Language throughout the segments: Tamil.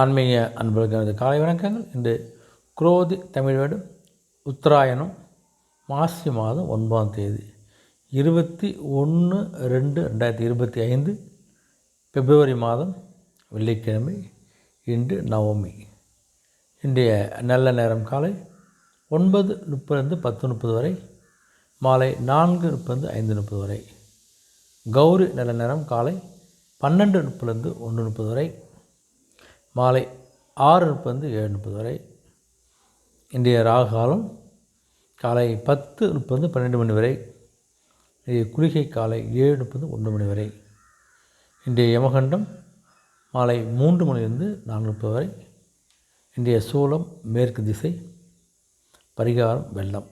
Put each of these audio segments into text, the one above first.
ஆன்மீக அன்பர்களுக்கு காலை வணக்கங்கள். இன்று குரோதி தமிழ் உத்தராயணம் மாசி மாதம் ஒன்பதாம் தேதி இருபத்தி ஒன்று ரெண்டு ரெண்டாயிரத்தி இருபத்தி ஐந்து பிப்ரவரி மாதம் வெள்ளிக்கிழமை இன்று நவமி. இன்றைய நல்ல நேரம் காலை ஒன்பது முப்பது பத்து முப்பது வரை மாலை நான்கு முப்பது ஐந்து முப்பது வரை. கௌரி நல்ல நேரம் காலை பன்னெண்டு முப்பதுலேருந்து ஒன்று முப்பது வரை மாலை ஆறு முப்பது ஏழு முப்பது வரை. இன்றைய ராகு காலம் காலை பத்து முப்பது பன்னெண்டு மணி வரை. இன்றைய குளிகை காலை ஏழு முப்பது ஒன்று மணி வரை. இன்றைய யமகண்டம் மாலை மூன்று மணிலிருந்து நான்கு முப்பது வரை. இன்றைய சூலம் மேற்கு திசை பரிகாரம் வெள்ளம்.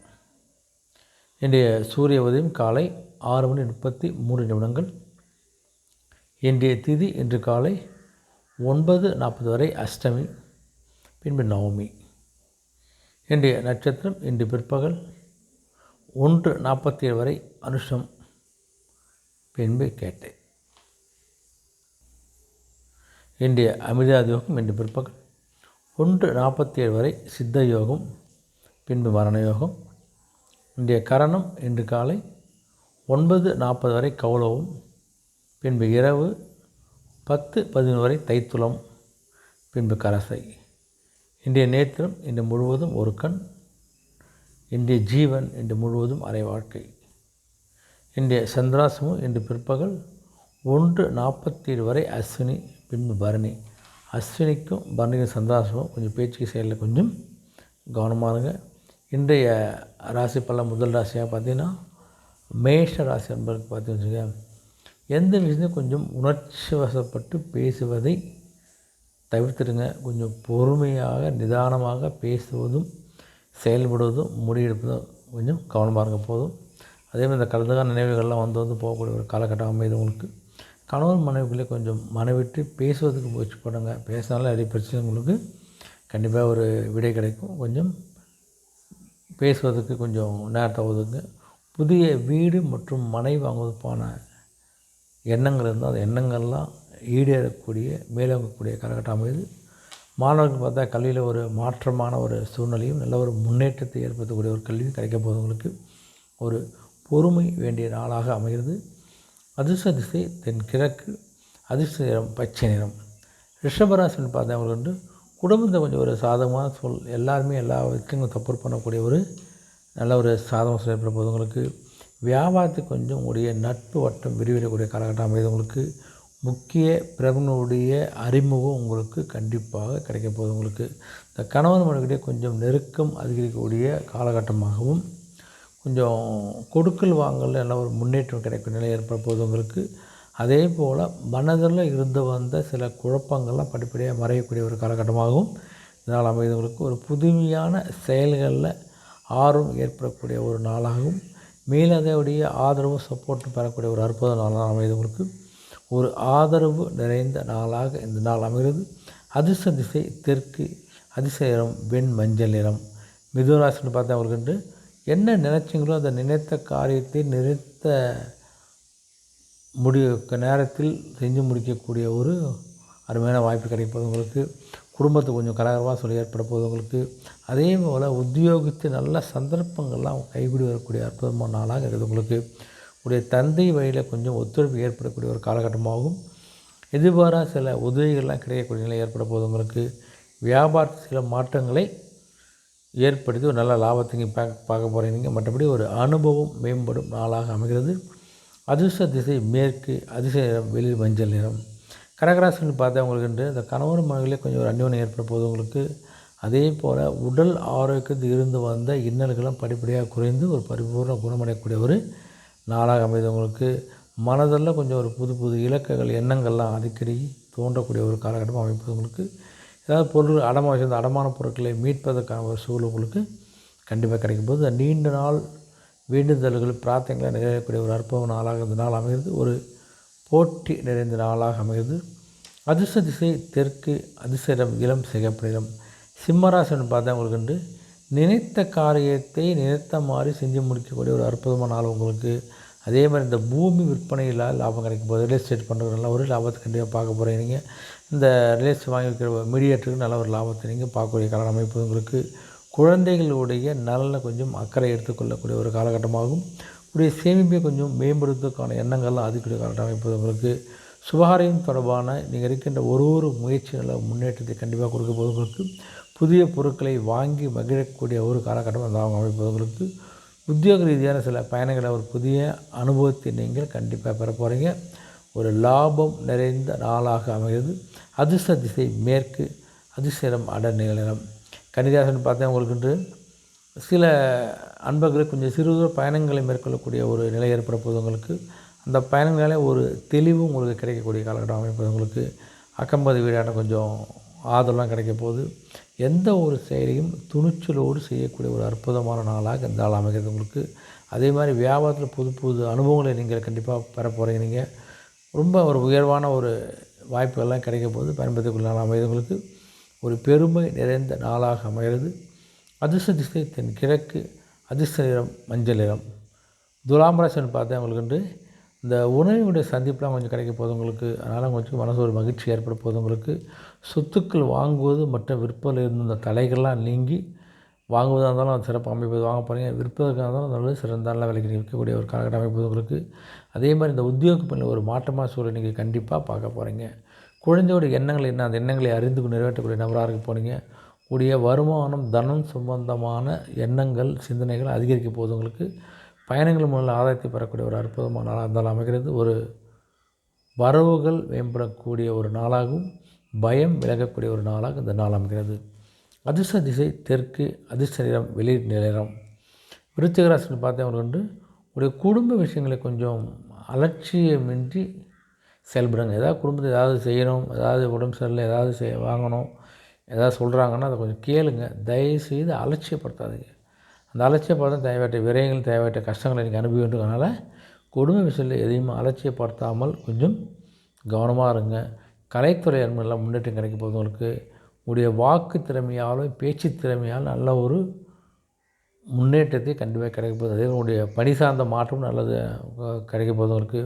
இன்றைய சூரிய உதயம் காலை ஆறு மணி முப்பத்தி மூன்று நிமிடங்கள். இன்றைய திதி இன்று காலை ஒன்பது நாற்பது வரை அஷ்டமி பின்பு நவமி. இன்றைய நட்சத்திரம் இன்று பிற்பகல் ஒன்று நாற்பத்தி ஏழு வரை அனுஷம் பின்பு கேட்டேன் இன்றைய அமிர்தாதி யோகம் இன்று பிற்பகல் ஒன்று நாற்பத்தி ஏழு வரை சித்த யோகம் பின்பு மரண யோகம் இன்றைய கரணம் இன்று காலை ஒன்பது நாற்பது வரை கௌலவம் பின்பு இரவு பத்து பதினோரு வரை தைத்துளம் பின்பு கரசை. இன்றைய நேத்திரம் இன்று முழுவதும் ஒரு கண் இன்றைய ஜீவன் இன்று முழுவதும் அரை வாழ்க்கை. இன்றைய சந்திராசமும் இன்று பிற்பகல் ஒன்று நாற்பத்தி ஏழு வரை அஸ்வினி பின்பு பரணி. அஸ்வினிக்கும் பரணிக்கும் சந்திராசமும் கொஞ்சம் பேச்சுக்கு செயலில் கொஞ்சம் கவனமாக இருங்க இன்றைய ராசி பல முதல் ராசியாக பார்த்தீங்கன்னா மேஷ ராசி என்பதற்கு பார்த்தீங்கன்னு வச்சுக்கோங்க. எந்த விஷயத்தையும் கொஞ்சம் உணர்ச்சி வசப்பட்டு பேசுவதை தவிர்த்துடுங்க. கொஞ்சம் பொறுமையாக நிதானமாக பேசுவதும் செயல்படுவதும் முடிவெடுப்பதும் கொஞ்சம் கவனமாக இருங்க போதும். அதேமாதிரி இந்த கடந்த நினைவுகள்லாம் வந்து வந்து போகக்கூடிய ஒரு காலகட்டம் அமைது உங்களுக்கு. கணவன் மனைவிக்குள்ளே கொஞ்சம் மனைவிட்டு பேசுவதற்கு முயற்சி பண்ணுங்கள் பேசினாலும் நிறைய பிரச்சனை உங்களுக்கு கண்டிப்பாக ஒரு விடை கிடைக்கும். கொஞ்சம் பேசுவதற்கு கொஞ்சம் நேரத்தை ஒதுங்க புதிய வீடு மற்றும் மனை வாங்குவதற்கான எண்ணங்கள் இருந்தால் அந்த எண்ணங்கள்லாம் ஈடேறக்கூடிய மேலோங்கக்கூடிய காலகட்டம் அமைது மாணவர்கள் பார்த்தா கல்வியில் ஒரு மாற்றமான ஒரு சூழ்நிலையும் நல்ல ஒரு முன்னேற்றத்தை ஏற்படுத்தக்கூடிய ஒரு கல்வியும் கிடைக்க போகிறவங்களுக்கு ஒரு பொறுமை வேண்டிய நாளாக அமைகிறது. அதிர்ஷ்ட திசை தென் கிழக்கு அதிர்ஷ்ட நிறம் பச்சை நிறம். ரிஷபராசின்னு பார்த்தவங்களுக்கு வந்து குடும்பத்தை கொஞ்சம் ஒரு சாதகமான சொல் எல்லாருமே எல்லா விஷயங்களும் சப்போர்ட் பண்ணக்கூடிய ஒரு நல்ல ஒரு சாதகம் செயல்பட போதவங்களுக்கு வியாபாரத்துக்கு கொஞ்சம் உடைய நட்பு வட்டம் விரிவடையக்கூடிய காலகட்டம் அமைதவங்களுக்கு முக்கிய பிரபனுடைய அறிமுகம் உங்களுக்கு கண்டிப்பாக கிடைக்க போகுது. உங்களுக்கு இந்த கணவன் மனைவிடையே கொஞ்சம் நெருக்கம் அதிகரிக்கக்கூடிய காலகட்டமாகவும் கொஞ்சம் கொடுக்கல் வாங்கல நல்ல ஒரு முன்னேற்றம் கிடைக்கும் நிலை ஏற்பட போகுது உங்களுக்கு. அதே போல் மனதில் இருந்து வந்த சில குழப்பங்கள்லாம் படிப்படியாக மறையக்கூடிய ஒரு காலகட்டமாகவும் இதனால் அமைதவங்களுக்கு ஒரு புதுமையான செயல்களில் ஆர்வம் ஏற்படக்கூடிய ஒரு நாளாகவும் மேலதையுடைய ஆதரவு சப்போர்ட்டும் பெறக்கூடிய ஒரு அற்புத நாளாக அமைதவங்களுக்கு ஒரு ஆதரவு நிறைந்த நாளாக இந்த நாள் அமைகிறது. அதிர்ஷ்ட திசை தெற்கு அதிர்ஷ்ட நிறம் வெண் மஞ்சள் நிறம். மிதுராசின்னு பார்த்தா அவர்களுக்கு என்ன நினைச்சிங்களோ அந்த நினைத்த காரியத்தை நினைத்த முடிய நேரத்தில் செஞ்சு முடிக்கக்கூடிய ஒரு அருமையான வாய்ப்பு கிடைப்பது உங்களுக்கு. குடும்பத்தை கொஞ்சம் கலகரமாக சொல்லி ஏற்பட போதவங்களுக்கு அதே போல் உத்தியோகித்து நல்ல சந்தர்ப்பங்கள்லாம் கைவிடி வரக்கூடிய அற்புதமான நாளாக இருக்குது உங்களுக்கு. உடைய தந்தை வழியில் கொஞ்சம் ஒத்துழைப்பு ஏற்படக்கூடிய ஒரு காலகட்டமாகும். எதிர்பாராக சில உதவிகள்லாம் கிடைக்கக்கூடிய நிலை ஏற்பட போதவங்களுக்கு வியாபாரத்தில் சில மாற்றங்களை ஏற்படுத்தி ஒரு நல்ல லாபத்தை பார்க்க பார்க்க போகிறீங்க மற்றபடி ஒரு அனுபவம் மேம்படும் நாளாக அமைகிறது. அதிர்ஷ்ட திசை மேற்கு அதிர்ஷ்ட நிறம் வெளி மஞ்சள் நிறம். கடகராசின்னு பார்த்தா உங்களுக்கு இந்த கணவன் மனைவிலே கொஞ்சம் ஒரு அந்யோன்யம் ஏற்படும் போது உங்களுக்கு. அதே போல் உடல் ஆரோக்கியத்தில் இருந்து வந்த இன்னல்களும் படிப்படியாக குறைந்து ஒரு பரிபூர்ண குணமடையக்கூடிய ஒரு நாளாக அமைதவங்களுக்கு மனதில் கொஞ்சம் ஒரு புது புது இலக்குகள் எண்ணங்கள்லாம் அடிக்கடி தோன்றக்கூடிய ஒரு காலகட்டமாக அமைப்பவங்களுக்கு ஏதாவது பொருள் அடமாக வச்சிருந்த அடமான பொருட்களை மீட்பதற்கான ஒரு சூழல் உங்களுக்கு கண்டிப்பாக கிடைக்கும் போது நீண்ட நாள் வேண்டுதல்கள் பிரார்த்தனைகளை நிறைவேறக்கூடிய ஒரு அற்புத நாளாக இந்த நாள் அமைகிறது. ஒரு போட்டி நிறைந்த நாளாக அமைகிறது. அதிர்ஷ்ட திசை தெற்கு அதிர்ஷ்டம் இளம் சிகப்பிடம் சிம்மராசன் பார்த்தா உங்களுக்கு வந்து நினைத்த காரியத்தை நினைத்த மாதிரி செஞ்சு முடிக்கக்கூடிய ஒரு அற்புதமான நாள் உங்களுக்கு. அதே மாதிரி இந்த பூமி விற்பனையில் லாபம் கிடைக்கும் போது ரியல் எஸ்டேட் பண்ணுறதுனால ஒரு லாபத்தை கண்டிப்பாக பார்க்க போகிறீங்க நீங்கள் இந்த ரியல் எஸ்டேட் வாங்கி வைக்கிற மீடியேட்டருக்கு நல்ல ஒரு லாபத்தை நீங்கள் பார்க்கக்கூடிய கால அமைப்பு உங்களுக்கு. குழந்தைகளுடைய நலனில் கொஞ்சம் அக்கறை எடுத்துக்கொள்ளக்கூடிய ஒரு காலகட்டமாகும். உடைய சேமிப்பை கொஞ்சம் மேம்படுத்துவதற்கான எண்ணங்கள்லாம் அதுக்கூடிய காலகட்டம் அமைப்பது உங்களுக்கு. சுபகாரியம் தொடர்பான நீங்கள் இருக்கின்ற ஒரு ஒரு முயற்சிகளில் முன்னேற்றத்தை கண்டிப்பாக கொடுக்க புதிய பொருட்களை வாங்கி மகிழக்கூடிய ஒரு காலகட்டம் அந்த அவங்க அமைப்பவர்களுக்கு உத்தியோக ரீதியான சில பயணங்களை ஒரு புதிய அனுபவத்தை நீங்கள் கண்டிப்பாக பெற போகிறீங்க ஒரு லாபம் நிறைந்த நாளாக அமைகிறது. அதிர்ஷ்ட திசை மேற்கு அதிர்ஷ்டம் அட நிலம் கன்னிராசன் பார்த்தா உங்களுக்கு சில அன்பர்களுக்கு கொஞ்சம் சிறு தூர பயணங்களை மேற்கொள்ளக்கூடிய ஒரு நிலை ஏற்பட போது உங்களுக்கு. அந்த பயணங்களாலே ஒரு தெளிவும் உங்களுக்கு கிடைக்கக்கூடிய காலகட்டம் அமைப்பது. உங்களுக்கு அக்கம்பது வீடான கொஞ்சம் ஆதரவுலாம் கிடைக்க போகுது எந்த ஒரு செயலையும் துணிச்சலோடு செய்யக்கூடிய ஒரு அற்புதமான நாளாக இந்த நாள் அமைகிறது உங்களுக்கு. அதே மாதிரி வியாபாரத்தில் புது புது அனுபவங்களை நீங்கள் கண்டிப்பாக பெற போகிறீங்க நீங்கள் ரொம்ப ஒரு உயர்வான ஒரு வாய்ப்புகள்லாம் கிடைக்க போது பயன்படுத்தக்கூடிய நாள் அமைதவங்களுக்கு ஒரு பெருமை நிறைந்த நாளாக அமைகிறது. அதிர்ஷ்ட திசை தென் கிழக்கு அதிர்ஷ்ட நிறம் மஞ்சள் நிறம். துலாமராசன் பார்த்தேன் அவங்களுக்கு இந்த உணவினுடைய சந்திப்புலாம் கொஞ்சம் கிடைக்க போகுது உங்களுக்கு. அதனால் கொஞ்சம் மனசு ஒரு மகிழ்ச்சி ஏற்பட போது உங்களுக்கு. சொத்துக்கள் வாங்குவது மற்றும் விற்பதில் இருந்த இந்த தலைகள்லாம் நீங்கி வாங்குவதாக இருந்தாலும் அது சிறப்பு அமைப்பது. வாங்க போகிறீங்க விற்பதற்காக இருந்தாலும் நல்லது சிறந்த நல்ல விலைக்கு விற்கக்கூடிய ஒரு காலகட்டம் அமைப்பது உங்களுக்கு. அதே மாதிரி இந்த உத்தியோக பணியில் ஒரு மாற்றமாக சூழல் நீங்கள் கண்டிப்பாக பார்க்க போகிறீங்க குழந்தையோட எண்ணங்கள் என்ன? அந்த எண்ணங்களை அறிந்து நிறைவேற்றக்கூடிய நபராக இருக்க போகிறீங்க உடைய வருமானம் தனம் சம்பந்தமான எண்ணங்கள் சிந்தனைகள் அதிகரிக்க போது உங்களுக்கு. பயணங்கள் மூலம் ஆதாயத்தை பெறக்கூடிய ஒரு அற்புதமான நாளாக இருந்தால் அமைகிறது. ஒரு வரவுகள் மேம்படக்கூடிய ஒரு நாளாகவும் பயம் விலகக்கூடிய ஒரு நாளாக இந்த நாள் அமைகிறது. அதிர்ஷ்ட திசை தெற்கு அதிர்ஷ்ட நிறம் வெளிர் நிலம் விருச்சிகராசின்னு பார்த்தவங்க வந்து உடைய குடும்ப விஷயங்களை கொஞ்சம் அலட்சியமின்றி செயல்படுங்க. ஏதாவது குடும்பத்தை ஏதாவது செய்யணும் ஏதாவது உடம்பு சரியில்லை ஏதாவது செய் வாங்கணும் ஏதாவது சொல்கிறாங்கன்னா அதை கொஞ்சம் கேளுங்க. தயவுசெய்து அலட்சியப்படுத்தாதீங்க. அந்த அலட்சியப்படுத்த தேவையற்ற விரயங்கள் தேவையற்ற கஷ்டங்களை நீங்கள் அனுபவின்றதுனால குடும்ப விஷயத்தில் எதையும் அலட்சியப்படுத்தாமல் கொஞ்சம் கவனமாக இருங்க. கலைத்துறை அன்பெல்லாம் முன்னேற்றம் கிடைக்க போகிறவங்களுக்கு உடைய வாக்கு திறமையாலும் பேச்சு திறமையால் நல்ல ஒரு முன்னேற்றத்தை கண்டிப்பாக கிடைக்க போகுது அதே உங்களுடைய பணி சார்ந்த மாற்றம் நல்லது கிடைக்க போகிறவங்களுக்கு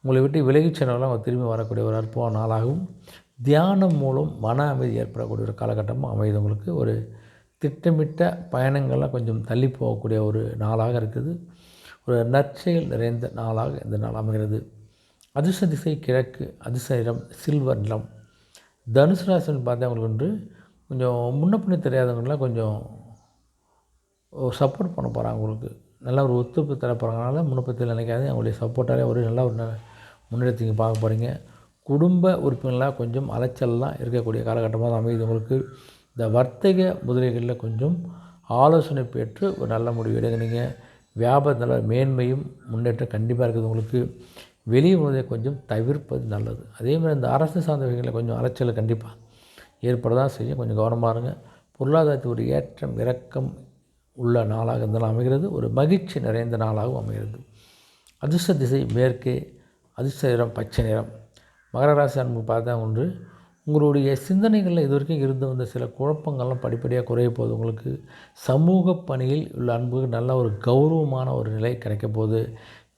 உங்களை விட்டு விலகிச் சென்றவர்களாம் திரும்பி வரக்கூடிய ஒரு அற்புதமான நாளாகவும் தியானம் மூலம் மன அமைதி ஏற்படக்கூடிய ஒரு காலகட்டமும் அமைதவங்களுக்கு ஒரு திட்டமிட்ட பயணங்கள்லாம் கொஞ்சம் தள்ளி போகக்கூடிய ஒரு நாளாக இருக்குது. ஒரு நற்செயல் நிறைந்த நாளாக இந்த நாள் அமைகிறது. அதிர்ஷ்ட திசை கிழக்கு அதிர்ஷ்ட நிறம் சில்வர் நிலம் தனுசு ராசின்னு பார்த்தா அவங்களுக்கு வந்து கொஞ்சம் முன்ன பின்ன தெரியாதவங்களாம் கொஞ்சம் சப்போர்ட் பண்ண போகிறாங்க அவங்களுக்கு. நல்ல ஒரு ஒத்துழைப்பு தர போகிறாங்கனால முன்னப்பத்தில் நினைக்காது அவங்களுடைய சப்போர்ட்டாலே ஒரு நல்ல ஒரு முன்னெடுத்து பார்க்க போகிறீங்க குடும்ப உறுப்பினர்களாக கொஞ்சம் அலைச்சல்லாம் இருக்கக்கூடிய காலகட்டமாக தான் அமையுது உங்களுக்கு. இந்த வர்த்தக முதலீடுகளில் கொஞ்சம் ஆலோசனை பெற்று ஒரு நல்ல முடிவு எடுங்க. நீங்கள் வியாபாரத்தில் மேன்மையும் முன்னேற்றம் கண்டிப்பாக இருக்குது. உங்களுக்கு வெளியே போவதை கொஞ்சம் தவிர்ப்பது நல்லது. அதே மாதிரி இந்த அரசு சார்ந்த வகைகளில் கொஞ்சம் அலைச்சல் கண்டிப்பாக ஏற்பட தான் செய்யும். கொஞ்சம் கவனமாக இருங்க. பொருளாதாரத்தில் ஒரு ஏற்றம் இறக்கம் உள்ள நாளாக இருந்தாலும் அமைகிறது. ஒரு மகிழ்ச்சி நிறைந்த நாளாகவும் அமைகிறது. அதிர்ஷ்ட திசை மேற்கே அதிர்ஷ்ட நிறம் பச்சை நிறம். மகர ராசி அன்பு பார்த்தா ஒன்று. உங்களுடைய சிந்தனைகளில் இது வரைக்கும் இருந்து வந்த சில குழப்பங்கள்லாம் படிப்படியாக குறைய போகுது. உங்களுக்கு சமூக பணியில் உள்ள அன்பு நல்ல ஒரு கௌரவமான ஒரு நிலை கிடைக்க போகுது.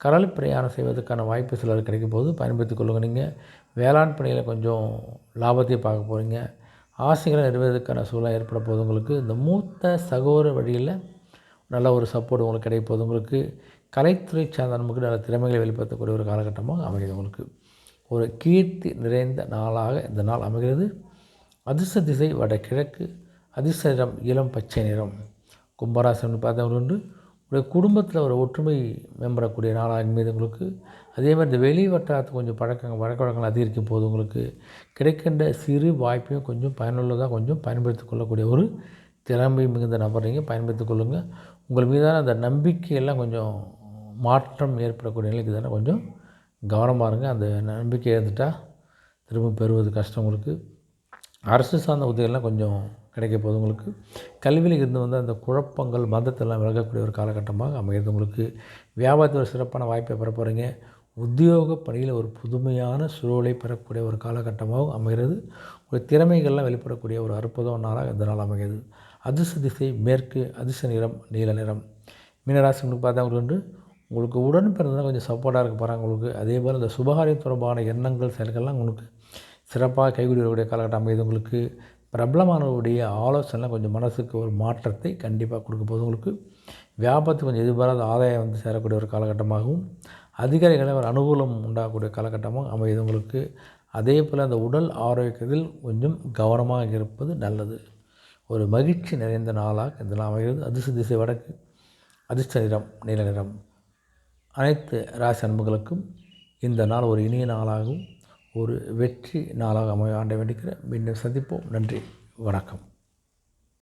கடல் பிரயாணம் செய்வதற்கான வாய்ப்பு சிலர் கிடைக்க போது பயன்படுத்தி கொள்ளுங்கள். நீங்கள் வேளாண் பணியில் கொஞ்சம் லாபத்தை பார்க்க போகிறீங்க ஆசைகளை நிறைவேறதுக்கான சூழல் ஏற்பட போது உங்களுக்கு. இந்த மூத்த சகோதர வழியில் நல்ல ஒரு சப்போர்ட் உங்களுக்கு கிடைப்போது உங்களுக்கு கலைத்துறை சார்ந்த நமக்கு நல்ல திறமைகளை வெளிப்படுத்தக்கூடிய ஒரு காலகட்டமாக அமைகிறது உங்களுக்கு. ஒரு கீர்த்தி நிறைந்த நாளாக இந்த நாள் அமைகிறது. அதிர்ஷ்ட திசை வடகிழக்கு அதிர்ஷ்ட நிறம் இளம் பச்சை நிறம். கும்பராசன் பார்த்தவர்கள் உண்டு உங்களுடைய குடும்பத்தில் ஒரு ஒற்றுமை மேம்படக்கூடிய நாளாக மீது உங்களுக்கு. அதே மாதிரி இந்த வெளி வட்டாரத்து கொஞ்சம் பழக்கங்கள் வழக்க வழக்கங்கள் அதிகரிக்கும் போது உங்களுக்கு கிடைக்கின்ற சிறு வாய்ப்பையும் கொஞ்சம் பயனுள்ளதாக கொஞ்சம் பயன்படுத்தி கொள்ளக்கூடிய ஒரு திறமை மிகுந்த நபர் நீங்கள் பயன்படுத்தி கொள்ளுங்கள் உங்கள் மீதான அந்த நம்பிக்கையெல்லாம் கொஞ்சம் மாற்றம் ஏற்படக்கூடிய நிலைக்கு தானே கொஞ்சம் கவனமாக இருங்க. அந்த நம்பிக்கை இழந்துட்டால் திரும்ப பெறுவது கஷ்டம் உங்களுக்கு. அரசு சார்ந்த உதவிகள்லாம் கொஞ்சம் கிடைக்க போகுது உங்களுக்கு. கல்வியில் இருந்து வந்து அந்த குழப்பங்கள் மதத்தெல்லாம் விலகக்கூடிய ஒரு காலகட்டமாக அமைகிறது உங்களுக்கு. வியாபாரத்தில் ஒரு சிறப்பான வாய்ப்பை பெற போகிறீங்க உத்தியோக பணியில் ஒரு புதுமையான சூழலை பெறக்கூடிய ஒரு காலகட்டமாகவும் அமைகிறது. ஒரு திறமைகள்லாம் வெளிப்படக்கூடிய ஒரு அற்புதம் நாளாக இந்த நாள் அமைகிறது. அதிர்ஷ்ட திசை மேற்கு அதிர்ஷ்ட நிறம் நீல நிறம். மீனராசி பார்த்தா வந்து உங்களுக்கு உடன் பிறந்ததான் கொஞ்சம் சப்போர்ட்டாக இருக்க போகிறாங்க உங்களுக்கு. அதே போல் இந்த சுபகாரியம் தொடர்பான எண்ணங்கள் செயல்கள்லாம் உங்களுக்கு சிறப்பாக கைகூடி வரக்கூடிய காலகட்டம் அமைது உங்களுக்கு. பிரபலமானவருடைய ஆலோசனைலாம் கொஞ்சம் மனசுக்கு ஒரு மாற்றத்தை கண்டிப்பாக கொடுக்க போது உங்களுக்கு. வியாபாரத்துக்கு கொஞ்சம் எதிர்பாராத ஆதாயம் வந்து சேரக்கூடிய ஒரு காலகட்டமாகவும் அதிகாரிகளை ஒரு அனுகூலம் உண்டாகக்கூடிய காலகட்டமாகவும் அமையுது உங்களுக்கு. அதே போல் அந்த உடல் ஆரோக்கியத்தில் கொஞ்சம் கவனமாக இருப்பது நல்லது. ஒரு மகிழ்ச்சி நிறைந்த நாளாக இதெல்லாம் அமைகிறது. அதிர்ஷ்ட திசை வடக்கு அதிர்ஷ்ட நிறம் நீல நிறம். அனைத்து ராசி அன்புகளுக்கும் இந்த நாள் ஒரு இனிய நாளாகவும் ஒரு வெற்றி நாளாக அமைய ஆண்ட வேண்டிக்கிறேன் மீண்டும் சந்திப்போம். நன்றி. வணக்கம்.